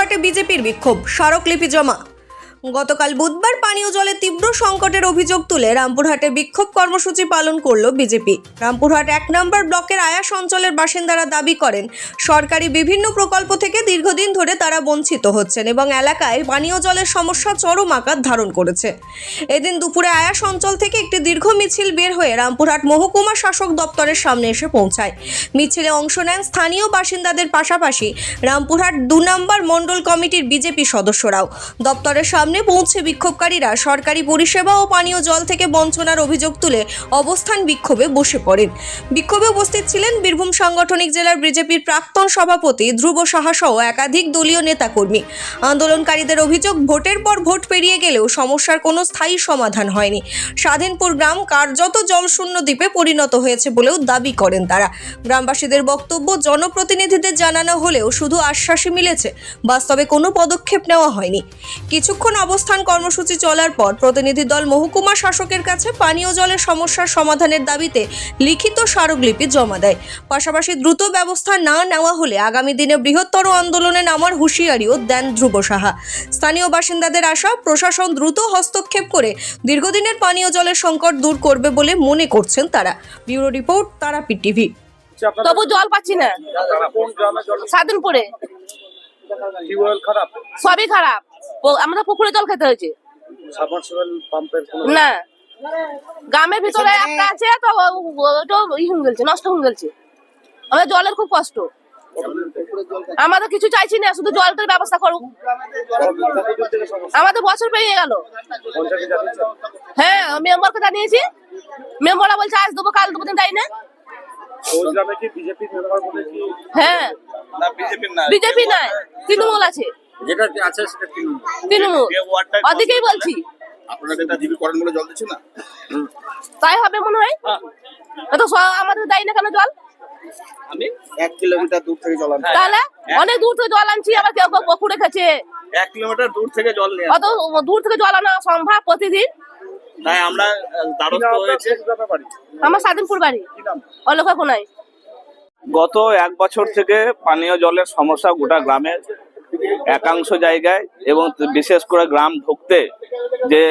রামপুরহাটে বিজেপির বিক্ষোভ স্মারকলিপি জমা। গতকাল বুধবার পানীয় জলের তীব্র সংকটের অভিযোগ তুলে রামপুরহাটে বিক্ষোভ কর্মসূচি পালন করল বিজেপি। রামপুরহাট এক নম্বর ব্লকের আয়াস অঞ্চলের বাসিন্দারা দাবি করেন, সরকারি বিভিন্ন প্রকল্প থেকে দীর্ঘদিন ধরে তারা বঞ্চিত হচ্ছেন এবং এলাকায় পানীয় জলের সমস্যা চরম আকার ধারণ করেছে। এদিন দুপুরে আয়াস অঞ্চল থেকে একটি দীর্ঘ মিছিল বের হয়ে রামপুরহাট মহকুমা শাসক দপ্তরের সামনে এসে পৌঁছায়। মিছিলে অংশ নেন স্থানীয় বাসিন্দাদের পাশাপাশি রামপুরহাট দু নম্বর মণ্ডল কমিটির বিজেপি সদস্যরাও। দপ্তরের সামনে পৌঁছে বিক্ষোভকারীরা সরকারি পরিষেবা ও পানীয় জল থেকে বঞ্চনার অভিযোগ তুলে অবস্থান বিক্ষোভে বসে পড়েন। বিক্ষোভে উপস্থিত ছিলেন বীরভূম সাংগঠনিক জেলার বিজেপির প্রাক্তন সভাপতি ধ্রুব সাহা সহ একাধিক দলীয় নেতাকর্মী। আন্দোলনকারীদের অভিযোগ, ভোটের পর ভোট পেরিয়ে গেলেও সমস্যার কোনো স্থায়ী সমাধান হয়নি। স্বাধীনপুর গ্রাম কার্যত জলশূন্য দ্বীপে পরিণত হয়েছে বলেও দাবি করেন তারা। গ্রামবাসীদের বক্তব্য জনপ্রতিনিধিদের জানানো হলেও শুধু আশ্বাসই মিলেছে, বাস্তবে কোনো পদক্ষেপ নেওয়া হয়নি। কিছুক্ষণ অবস্থান কর্মসূচি চলার পর প্রতিনিধি দল মহকুমা শাসকের কাছে পানীয় জলের সমস্যার সমাধানের দাবিতে লিখিত স্মারকলিপি জমা দেয়। পাশাপাশি দ্রুত ব্যবস্থা না নেওয়া হলে আগামী দিনে বৃহত্তর আন্দোলনে নামার হুঁশিয়ারিও দেন ধ্রুব সাহা। স্থানীয় বাসিন্দাদের আশা প্রশাসন দ্রুত হস্তক্ষেপ করে দীর্ঘদিনের পানীয় জলের সংকট দূর করবে বলে মনে করছেন তারা। ব্যুরো রিপোর্ট তারাপি টিভি। তবু জল পাচ্ছি না। খারাপ? সবই খারাপ। আমরা পুকুরে জল খেতে হয়েছে। সাবমার্সিবল পাম্পের কোনো না। গ্রামের ভিতরে একটা আছে তো ওটা ই হয়ে গেছে নষ্ট হয়ে গেছে। আমাদের জলের খুব কষ্ট। আমাদের কিছু চাইছি না শুধু জলটার ব্যবস্থা করুক আমাদের বছর পেরিয়ে গেল। হ্যাঁ মেম্বারকে জানিয়েছি। মেম্বাররা বলছে আজ দেবো কাল দেবো দিন তাই না? ওই গ্রামে কি বিজেপি মেম্বার বলে কি? হ্যাঁ। না বিজেপির না বিজেপি নাই তৃণমূল আছে। যেটা আছে সেটা তৃণমূল। বলছি। আপনারা যেটা জিবি করেন বলে জল দিচ্ছে না? তাই হবে মনে হয়? তো স- আমাদের দেয় না কেন জল? আমি? এক কিলোমিটার দূর থেকে জল আনছি। তাহলে? অনেক দূর থেকে জল আনছি আবার কেউ কেউ পুকুরে এক কিলোমিটার দূর থেকে জল নিয়ে অত দূর থেকে জল আনা সম্ভব প্রতিদিন? তাই আমরা আহ, দ্বারস্থ হয়েছে। বাড়ি? আমার স্বাধীনপুর বাড়ি। কি কোনায়। গত এক বছর থেকে পানীয় জলের সমস্যা গোটা গ্রামের একাংশ জায়গায় এবং বিশেষ করে গ্রাম ঢুকতে যে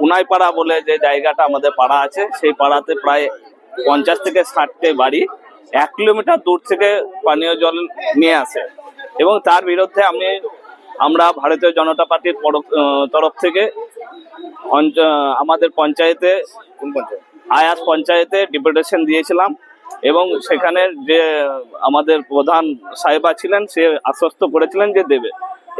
উনাইপাড়া বলে যে জায়গাটা আমাদের পাড়া আছে সেই পাড়াতে প্রায় পঞ্চাশ থেকে ষাটটি বাড়ি এক কিলোমিটার দূর থেকে পানীয় জল নিয়ে আসে। এবং তার বিরুদ্ধে আমি আমরা ভারতীয় জনতা পার্টির পর- তরফ থেকে আমাদের পঞ্চায়েতে আয়াস পঞ্চায়েতে ডিপুটেশন দিয়েছিলাম। এবং সেখানে যে আমাদের প্রধান সাহেবা ছিলেন, সে আশ্বস্ত করেছিলেন যে দেবে।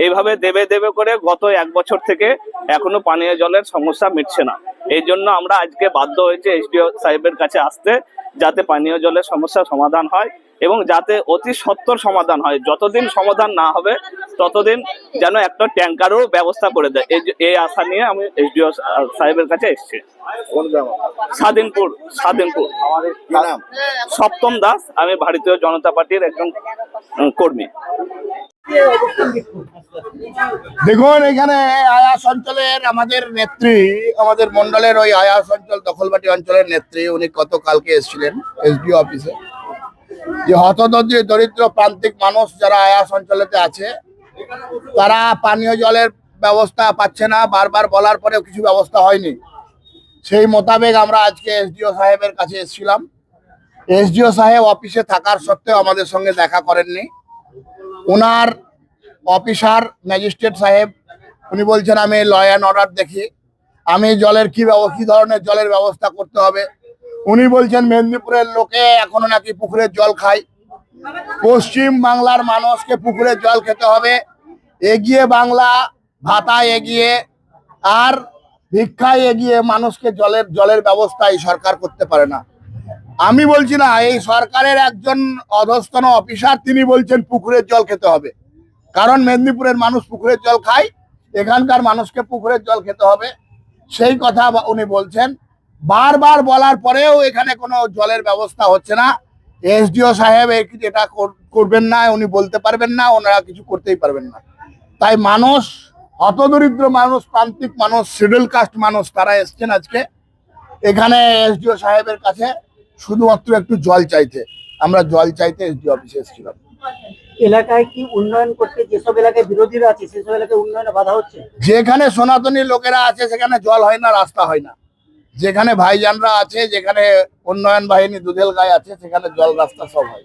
এইভাবে দেবে দেবে করে গত এক বছর থেকে এখনও পানীয় জলের সমস্যা মিটছে না। এই জন্য আমরা আজকে বাধ্য হয়েছে এসডিও সাহেবের কাছে আসতে, যাতে পানীয় জলের সমস্যার সমাধান হয় এবং যাতে অতি সত্বর সমাধান হয়। যতদিন সমাধান না হবে ততদিন যেন একটা ট্যাঙ্কারও ব্যবস্থা করে দেয়। এই যে- এই আশা নিয়ে আমি এসডিও সাহেবের কাছে এসেছি। স্বাধীনপুর স্বাধীনপুর। আমাদের সপ্তম দাস আমি ভারতীয় জনতা পার্টির একজন কর্মী। দেখুন এখানে আয়াস অঞ্চলের আমাদের নেত্রী আমাদের মন্ডলের ওই আয়াস অঞ্চল দখলবাটি অঞ্চলের নেত্রী উনি গতকালকে এসেছিলেন এসডিও অফিসে? যে হতদরিদ্র দরিদ্র প্রান্তিক মানুষ যারা আয়াস অঞ্চলেতে আছে তারা পানীয় জলের ব্যবস্থা পাচ্ছে না, বারবার বলার পরেও কিছু ব্যবস্থা হয়নি। সেই মোতাবেক আমরা আজকে এসডিও সাহেবের কাছে এসেছিলাম। এসডিও সাহেব অফিসে থাকার সত্ত্বেও আমাদের সঙ্গে দেখা করেননি। ওনার অফিসার ম্যাজিস্ট্রেট সাহেব, উনি বলছেন, আমি ল অ্যান্ড অর্ডার দেখি। আমি জলের কি কি ধরনের জলের ব্যবস্থা করতে হবে? উনি বলছেন, মেদিনীপুরের লোকে এখনও নাকি পুকুরের জল খায়। পশ্চিম বাংলার মানুষকে পুকুরের জল খেতে হবে। এগিয়ে বাংলা ভাতা এগিয়ে আর ভিক্ষায় এগিয়ে মানুষকে জলের জলের ব্যবস্থা এই সরকার করতে পারে না। আমি বলছি না, এই সরকারের একজন অধস্তন অফিসার, তিনি বলছেন পুকুরের জল খেতে হবে। কারণ মেদিনীপুরের মানুষ পুকুরের জল খায়, এখানকার মানুষকে পুকুরের জল খেতে হবে। সেই কথা উনি বলছেন। বারবার বলার পরেও এখানে কোনো জলের ব্যবস্থা হচ্ছে না। এসডিও সাহেব এটা করবেন না, উনি বলতে পারবেন না, ওনারা কিছু করতেই পারবেন না। তাই মানুষ হতদরিদ্র মানুষ প্রান্তিক মানুষ শিডিউল কাস্ট মানুষ তারা এসছেন আজকে। এখানে এসডিও সাহেবের কাছে শুধুমাত্র একটু জল চাইতে। আমরা জল চাইতে এসডিও অফিসে এসেছিলাম। এলাকায় কি উন্নয়ন করতে যেসব এলাকায় বিরোধীরা আছে সেসব এলাকায় উন্নয়নে বাধা হচ্ছে? যেখানে সনাতনী লোকেরা আছে সেখানে জল হয় না রাস্তা হয় না। যেখানে ভাইজানরা আছে যেখানে উন্নয়ন বাহিনী দুধেল গায়ে আছে সেখানে জল রাস্তা সব হয়।